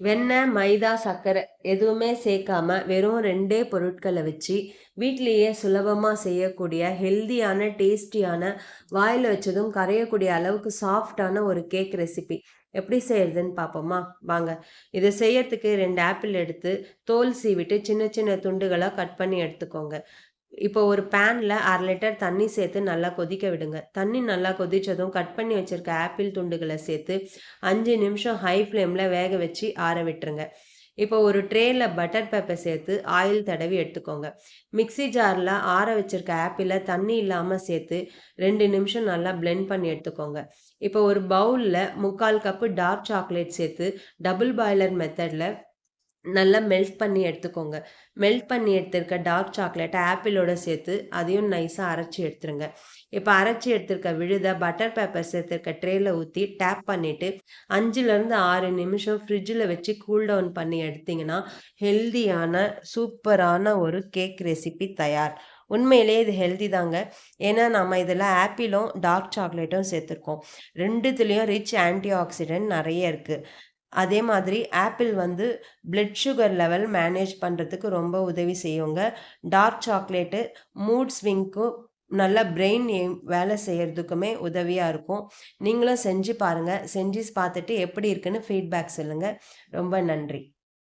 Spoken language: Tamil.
வெண்ணெய் மைதா சர்க்கரை எதுவுமே சேர்க்காம வெறும் ரெண்டே பொருட்களை வச்சு வீட்லேயே சுலபமாக செய்யக்கூடிய ஹெல்தியான டேஸ்டியான வாயில் வச்சதும் கரையக்கூடிய அளவுக்கு சாஃப்டான ஒரு கேக் ரெசிபி எப்படி செய்யறதுன்னு பார்ப்போமா? வாங்க. இதை செய்யறதுக்கு ரெண்டு ஆப்பிள் எடுத்து தோல் சீவிட்டு சின்ன சின்ன துண்டுகளாக கட் பண்ணி எடுத்துக்கோங்க. இப்போ ஒரு பேனில் அரை லிட்டர் தண்ணி சேர்த்து நல்லா கொதிக்க விடுங்க. தண்ணி நல்லா கொதித்ததும் கட் பண்ணி வச்சுருக்க ஆப்பிள் துண்டுகளை சேர்த்து அஞ்சு நிமிஷம் ஹை ஃப்ளேமில் வேக வச்சு ஆற விட்டுருங்க. இப்போ ஒரு ட்ரேயில் பட்டர் பேப்பர் சேர்த்து ஆயில் தடவி எடுத்துக்கோங்க. மிக்சி ஜாரில் ஆற வச்சுருக்க ஆப்பிளை தண்ணி இல்லாமல் சேர்த்து ரெண்டு நிமிஷம் நல்லா பிளெண்ட் பண்ணி எடுத்துக்கோங்க. இப்போ ஒரு பவுலில் முக்கால் கப்பு டார்க் சாக்லேட் சேர்த்து டபுள் பாய்லர் மெத்தடில் நல்லா மெல்ட் பண்ணி எடுத்துக்கோங்க. மெல்ட் பண்ணி எடுத்திருக்க டார்க் சாக்லேட்டை ஆப்பிளோட சேர்த்து அதையும் நைஸாக அரைச்சி எடுத்துருங்க. இப்போ அரைச்சி எடுத்திருக்க விழுத பட்டர் பேப்பர் சேர்த்துருக்க ட்ரேயில் ஊற்றி டேப் பண்ணிவிட்டு அஞ்சுலேருந்து ஆறு நிமிஷம் ஃப்ரிட்ஜில் வச்சு கூல் டவுன் பண்ணி எடுத்திங்கன்னா ஹெல்தியான சூப்பரான ஒரு கேக் ரெசிபி தயார். உண்மையிலேயே இது ஹெல்தி தாங்க. ஏன்னா நம்ம இதில் ஆப்பிளும் டார்க் சாக்லேட்டும் சேர்த்துருக்கோம். ரெண்டுத்துலேயும் ரிச் ஆன்டி ஆக்சிடென்ட் நிறைய இருக்குது அதே மாதிரி ஆப்பிள் வந்து பிளட் சுகர் லெவல் மேனேஜ் பண்ணுறதுக்கு ரொம்ப உதவி செய்யுங்க. டார்க் சாக்லேட்டு மூட் ஸ்விங்க்கும் நல்ல பிரெயின் வேலை செய்கிறதுக்குமே உதவியாக இருக்கும். நீங்களும் செஞ்சு பாருங்கள் செஞ்சு பார்த்துட்டு எப்படி இருக்குன்னு ஃபீட்பேக் சொல்லுங்கள் ரொம்ப நன்றி.